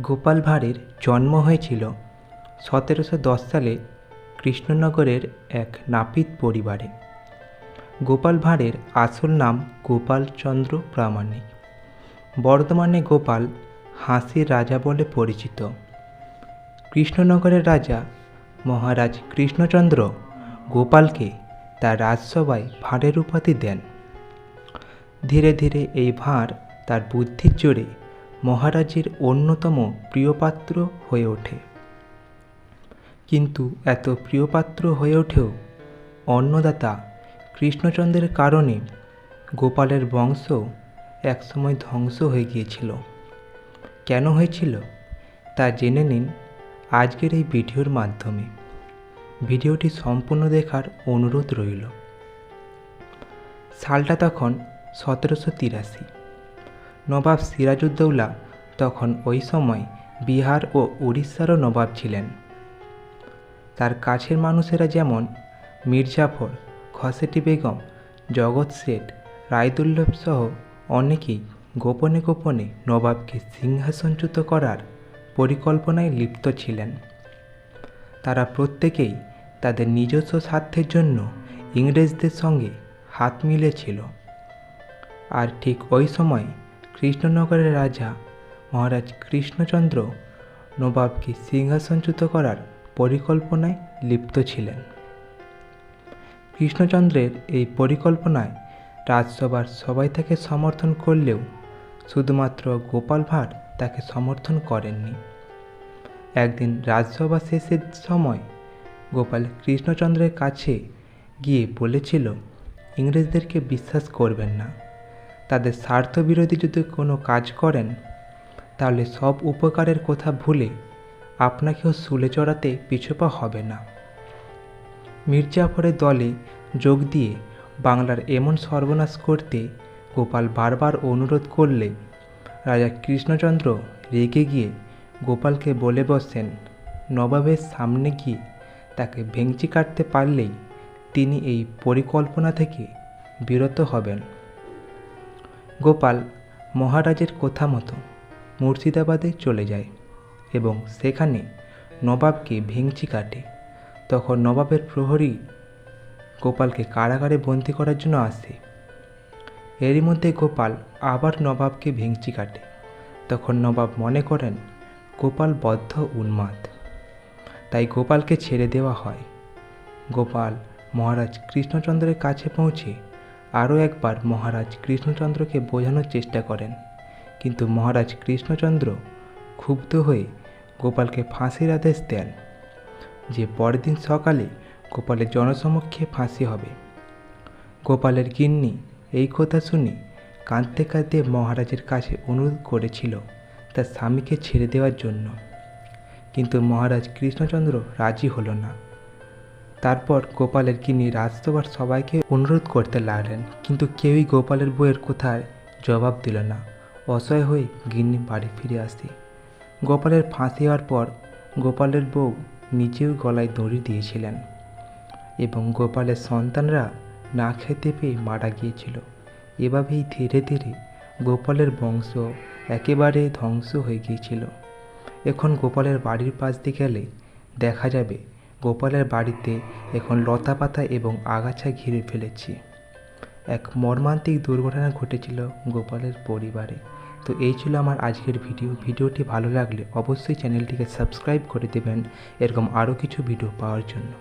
গোপাল ভাঁড়ের জন্ম হয়েছিল সতেরোশো দশ সালে কৃষ্ণনগরের এক নাপিত পরিবারে। গোপাল ভাঁড়ের আসল নাম গোপালচন্দ্র প্রামাণিক। বর্ধমানে গোপাল হাসির রাজা বলে পরিচিত। কৃষ্ণনগরের রাজা মহারাজ কৃষ্ণচন্দ্র গোপালকে তার রাজসভায় ভাঁড়ের উপাধি দেন। ধীরে ধীরে এই ভাঁড় তার বুদ্ধির জোরে মহারাজের অন্যতম প্রিয়পাত্র হয়ে ওঠে। কিন্তু এত প্রিয়পাত্র হয়ে ওঠেও অন্নদাতা কৃষ্ণচন্দ্রের কারণে গোপালের বংশ একসময় ধ্বংস হয়ে গিয়েছিল। কেন হয়েছিল? তা জেনে নিন আজকের এই ভিডিওর মাধ্যমে। ভিডিওটি সম্পূর্ণ দেখার অনুরোধ রইল। সালটা তখন সতেরোশো তিরাশি। নবাব সিরাজউদ্দৌলা তখন ওই সময় বিহার ও উড়িষ্যারও নবাব ছিলেন। তার কাছের মানুষেরা যেমন মির্জাফর, খসেটি বেগম, জগৎ শেঠ, রায়দুল্লভ সহ অনেকেই গোপনে গোপনে নবাবকে সিংহাসনচ্যুত করার পরিকল্পনায় লিপ্ত ছিলেন। তারা প্রত্যেকেই তাদের নিজস্ব স্বার্থের জন্য ইংরেজদের সঙ্গে হাত মিলেছিল। আর ঠিক ওই সময় কৃষ্ণনগরের রাজা মহারাজ কৃষ্ণচন্দ্র নবাবকে সিংহাসনচ্যুত করার পরিকল্পনায় লিপ্ত ছিলেন। কৃষ্ণচন্দ্রের এই পরিকল্পনায় রাজসভার সবাই তাকে সমর্থন করলেও শুধুমাত্র গোপাল ভাঁড় তাকে সমর্থন করেননি। একদিন রাজসভা শেষের সময় গোপাল কৃষ্ণচন্দ্রের কাছে গিয়ে বলেছিল, ইংরেজদেরকে বিশ্বাস করবেন না। তাদের স্বার্থবিরোধী যদি কোনো কাজ করেন, তাহলে সব উপকারের কথা ভুলে আপনাকেও শুলে চড়াতে পিছপা হবে না। মির্জাফরের দলে যোগ দিয়ে বাংলার এমন সর্বনাশ করতে গোপাল বারবার অনুরোধ করলে রাজা কৃষ্ণচন্দ্র রেগে গিয়ে গোপালকে বলে বসেন, নবাবের সামনে গিয়ে তাকে ভেঙচি কাটতে পারলেই তিনি এই পরিকল্পনা থেকে বিরত হবেন। গোপাল মহারাজের কথা মতো মুর্শিদাবাদে চলে যায় এবং সেখানে নবাবকে ভেঙচি কাটে। তখন নবাবের প্রহরী গোপালকে কারাগারে বন্দি করার জন্য আসে। এরই মধ্যে গোপাল আবার নবাবকে ভেঙচি কাটে। তখন নবাব মনে করেন, গোপাল বদ্ধ উন্মাদ। তাই গোপালকে ছেড়ে দেওয়া হয়। গোপাল মহারাজ কৃষ্ণচন্দ্রের কাছে পৌঁছে আরও একবার মহারাজ কৃষ্ণচন্দ্রকে বোঝানোর চেষ্টা করেন। কিন্তু মহারাজ কৃষ্ণচন্দ্র ক্ষুব্ধ হয়ে গোপালকে ফাঁসির আদেশ দেন যে পরদিন সকালে গোপালের জনসমক্ষে ফাঁসি হবে। গোপালের গিন্নি এই কথা শুনে কাঁদতে কাঁদতে মহারাজের কাছে অনুরোধ করেছিল তার স্বামীকে ছেড়ে দেওয়ার জন্য। কিন্তু মহারাজ কৃষ্ণচন্দ্র রাজি হলো না। তারপর গোপালের গিন্নি রাজসভার সবাইকে অনুরোধ করতে লাগলেন, কিন্তু কেউই গোপালের বইয়ের কোথায় জবাব দিল না। অসহায় হয়ে গিন্নি বাড়ি ফিরে আসে। গোপালের ফাঁসি হওয়ার পর গোপালের বউ নিজেও গলায় দড়ি দিয়েছিলেন এবং গোপালের সন্তানরা না খেতে পেয়ে মারা গিয়েছিল। এভাবেই ধীরে ধীরে গোপালের বংশ একেবারে ধ্বংস হয়ে গিয়েছিল। এখন গোপালের বাড়ির পাশ দিয়ে গেলে দেখা যাবে গোপালের বাড়িতে এখন লতা পাতা এবং আগাছা ঘিরে ফেলেছি। এক মর্মান্তিক দুর্ঘটনা ঘটেছিল গোপালের পরিবারে। তো এই ছিল আমার আজকের ভিডিও। ভিডিওটি ভালো লাগলে অবশ্যই চ্যানেলটিকে সাবস্ক্রাইব করে দেবেন। এরকম আরও কিছু ভিডিও পাওয়ার জন্য।